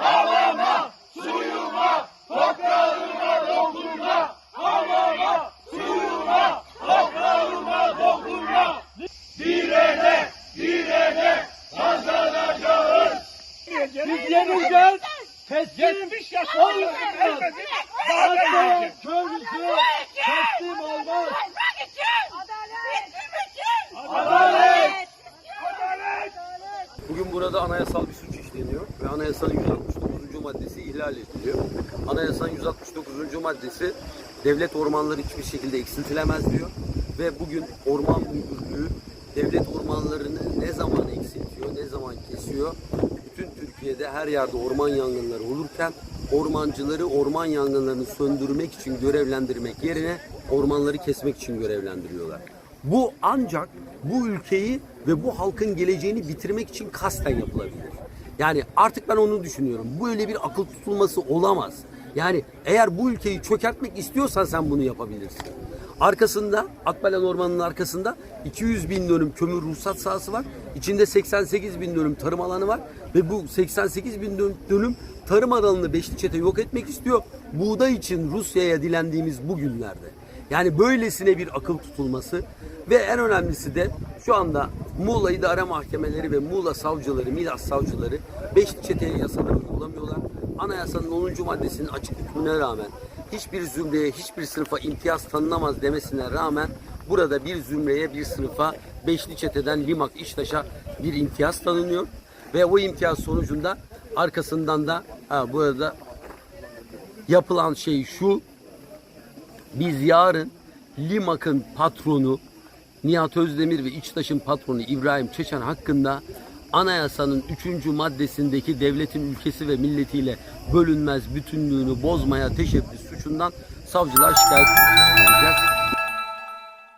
Havama, suyuma, toprağıma dokunma. Havama, suyuma, toprağıma dokunma. Direne, direne, kazanacağız. Biz yenileceğiz. Teslim 70 yaş olmayacağız. Daha da yeneceğiz. köylüsü Bugün burada anayasal bir suç işleniyor ve anayasanın 169. maddesi ihlal ediliyor. Anayasanın 169. maddesi devlet ormanları hiçbir şekilde eksiltilemez diyor ve bugün orman müdürlüğü devlet ormanlarını ne zaman eksiltiyor, ne zaman kesiyor? Bütün Türkiye'de her yerde orman yangınları olurken ormancıları orman yangınlarını söndürmek için görevlendirmek yerine ormanları kesmek için görevlendiriyorlar. Bu ancak bu ülkeyi ve bu halkın geleceğini bitirmek için kasten yapılabilir. Yani artık ben onu düşünüyorum. Böyle bir akıl tutulması olamaz. Yani eğer bu ülkeyi çökertmek istiyorsan sen bunu yapabilirsin. Arkasında Akbelen Ormanı'nın arkasında 200 bin dönüm kömür ruhsat sahası var. İçinde 88 bin dönüm tarım alanı var. Ve bu 88 bin dön- dönüm tarım alanını Beşli Çete yok etmek istiyor. Buğday için Rusya'ya dilendiğimiz bu günlerde. Yani böylesine bir akıl tutulması ve en önemlisi de şu anda Muğla İdare Mahkemeleri ve Muğla savcıları, Milas savcıları Beşli Çete'ye yasaları uygulamıyorlar. Anayasanın 10. maddesinin açık hükmüne rağmen hiçbir zümreye, hiçbir sınıfa imtiyaz tanınamaz demesine rağmen burada bir zümreye, bir sınıfa Beşli Çete'den Limak İştaş'a bir imtiyaz tanınıyor. Ve o imtiyaz sonucunda arkasından da ha, burada yapılan şey şu biz yarın Limak'ın patronu Nihat Özdemir ve İçtaş'ın patronu İbrahim Çeçen hakkında anayasanın 3. maddesindeki devletin ülkesi ve milletiyle bölünmez bütünlüğünü bozmaya teşebbüs suçundan savcılar şikayet edeceğiz.